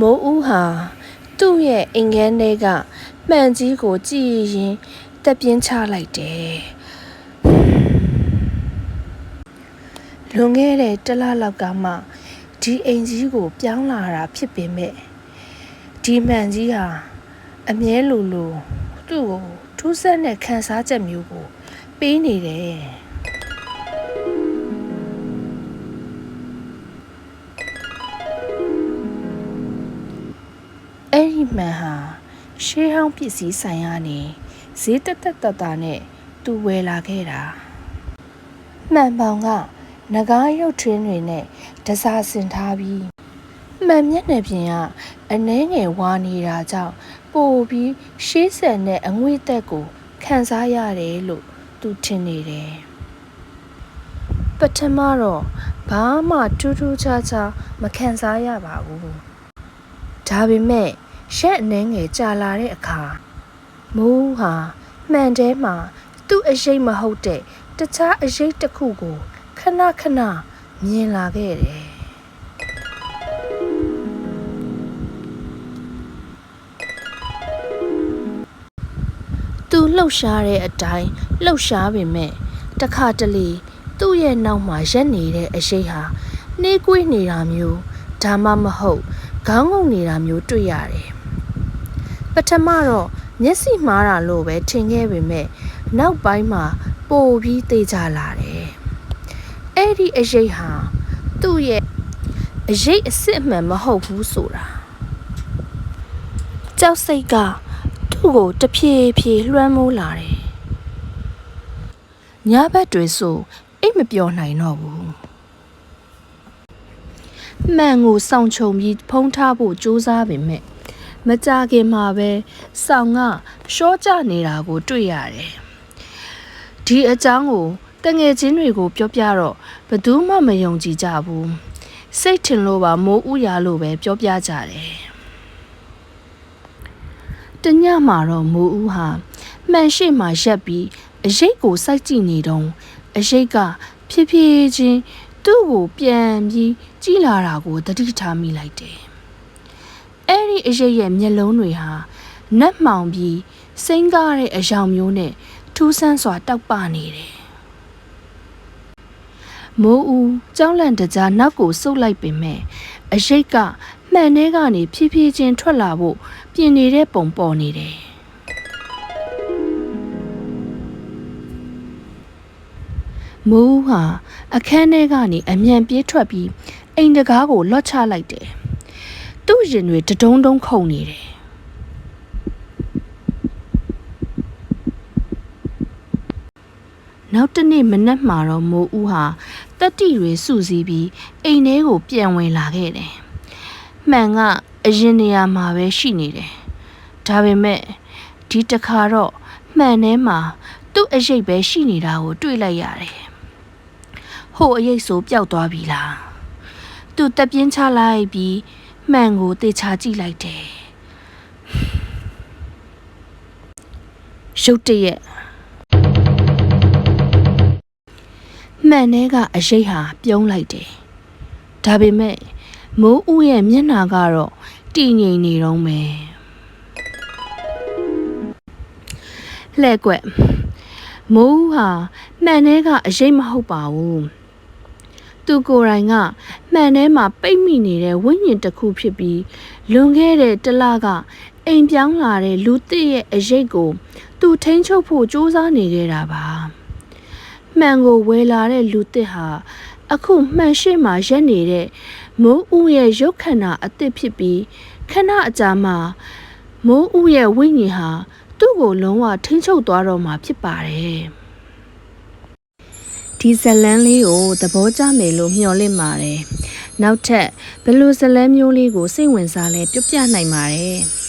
မိုးဦးဟာသူ့ရဲ့အိမ်ခန်းထဲကမှန်ကြီးကိုကြည့်ရင်တက်ပြင်းချလိုက်တယ်လွန်ခဲ့တဲ့တစ်လလောက်ကမှဒီအိမ်ကြီးကို ပြောင်းလာတာဖြစ်ပေမဲ့ဒီမှန်ကြီးဟာအမြဲလိုလိုသူ့ကိုထူးဆန်းတဲ့ခံစားချက်မျိုးကို ပေးနေတယ် မှန်ဟာရှေးဟောင်းပစ္စည်းဆိုင်ရနေဈေးတက်တက်တတာနဲ့သူဝယ်လာခဲ့တာမှန်ပေါင်ကငကားရုပ်ထင်းတွေနဲ့တစားဆင်ထားပြီးမှန်မျက်နှာပြင်ကအနှဲငယ်ဝါနေတာကြောင့်ပိုပြီးရှေးဆန်တဲ့အငွေ့သက်ကိုခံစားရတယ်လို့သူထင်နေတယ်ပထမတော့ဘာမှထူးထူးခြားခြားမခံစားရပါဘူးဒါပေမဲ့ ရက်အနှဲငယ်ကြာလာတဲ့အခါမိုးဟာမှန်တဲမှာသူ့အရေးမဟုတ်တဲ့တခြားအရေးတစ်ခုကိုခဏခဏမြင်လာခဲ့တယ်သူလှုပ်ရှားတဲ့အတိုင်းလှုပ်ရှားပေမဲ့တခါတလေသူ့ရဲ့နောက်မှာရက်နေတဲ့အရေးဟာနှေးကွေးနေတာမျိုးဒါမှမဟုတ်ခေါင်းငုံနေတာမျိုးတွေ့ရတယ်။ ပထမတော့မျက်စိမှားတာလို့ပဲထင်ခဲ့ပေမဲ့နောက်ပိုင်းမှာပိုပြီးသိကြလာတယ်။အဲ့ဒီအရေးဟာသူ့ရဲ့အရေးအစ်စ်အမှန်မဟုတ်ဘူးဆိုတာ။ကြောက်စိတ်ကသူ့ကိုတဖြည်းဖြည်းလွှမ်းမိုးလာတယ်။ညဘက်တွေဆိုအိတ်မပြောနိုင်တော့ဘူး။မှန်ကိုစောင့်ချုံပြီးဖုံးထားဖို့ကြိုးစားပေမဲ့ မကြခင်မှာပဲစောင့်ကရှော့ကျနေတာကို တွေ့ရတယ်။ဒီအကြောင်းကိုတငယ်ချင်းတွေကို ပြောပြတော့ဘယ်သူမှမယုံကြည်ကြဘူး။စိတ်ထင်လို့ပါမိုးဥရာလို့ပဲပြောပြကြတယ်။တညမှာတော့မိုးဥဟာမှန်ရှိမှရက်ပြီးအရေးကိုစိုက်ကြည့်နေတော့အရေးကဖြည်းဖြည်းချင်းသူ့ကိုပြန်ပြီးကြည်လာတာကိုတတိထားမိလိုက်တယ်။ အဲ့ဒီအရေးရဲ့မျက်လုံးတွေဟာနတ်မှောင်ပြီးစိမ့်ကားတဲ့အယောင်မျိုးနဲ့ထူးဆန်းစွာတောက်ပနေတယ်။မိုးဦးကြောင်းလန့်တကြားနောက်ကိုဆုပ်လိုက်ပေမဲ့အရေးကမှန်ထဲကနေဖြည်းဖြည်းချင်းထွက်လာဖို့ပြင်နေတဲ့ပုံပေါ်နေတယ်။မိုးဟာအခန်းထဲကနေအမြန်ပြေးထွက်ပြီးအိမ်တကားကိုလော့ချလိုက်တယ်။ သူ့ရင်တွေတဒုံဒုံခုန်နေတယ်။နောက်တနေ့မနက်မှာတော့မိုးဦးဟာတက်တီတွေစုစည်းပြီးအိမ်ထဲကိုပြန်ဝင်လာခဲ့တယ်။မှန်ကအရင်နေရာမှာပဲရှိနေတယ်။ဒါပေမဲ့ဒီတစ်ခါတော့မှန်ထဲမှာသူ့အရေးပဲရှိနေတာကိုတွေ့လိုက်ရတယ်။ဟိုအရေးဆိုပျောက်သွားပြီလားသူတက်ပြင်းချလိုက်ပြီး မှန်ကိုတေချာကြည့်လိုက်တယ်ရုတ်တရက်မှန်ထဲကအရေးဟာပြုံးလိုက်တယ်ဒါပေမဲ့မိုးဦးရဲ့မျက်နှာကတော့တည်ငြိမ်နေတော့မယ်လှဲ့ကွက်မိုးဟာမှန်ထဲကအရေးမဟုတ်ပါဘူး သူကိုယ်တိုင်ကမှန်ထဲမှာပိတ်မိနေတဲ့ဝိညာဉ်တစ်ခုဖြစ်ပြီးလွန်ခဲ့တဲ့တလကအိမ်ပြောင်းလာတဲ့လူသစ်ရဲ့အရေးကို သူထိန်းချုပ်ဖို့ကြိုးစားနေခဲ့တာပါမှန်ကိုဝယ်လာတဲ့လူသစ်ဟာအခုမှန်ရှိမှရက်နေတဲ့မိုးဦးရဲ့ရုပ်ခန္ဓာအသစ်ဖြစ်ပြီးခဏအကြာမှာမိုးဦးရဲ့ဝိညာဉ်ဟာသူ့ကိုလုံးဝထိန်းချုပ်သွားတော့မှာဖြစ်ပါတယ် ဒီဇလန်းလေးကိုသဘောကျမယ်လို့မျှော်လင့်ပါတယ်။နောက်ထပ်ဘယ်လိုဇလန်းမျိုးလေးကိုစိတ်ဝင်စားလဲပြပြနိုင်ပါတယ်။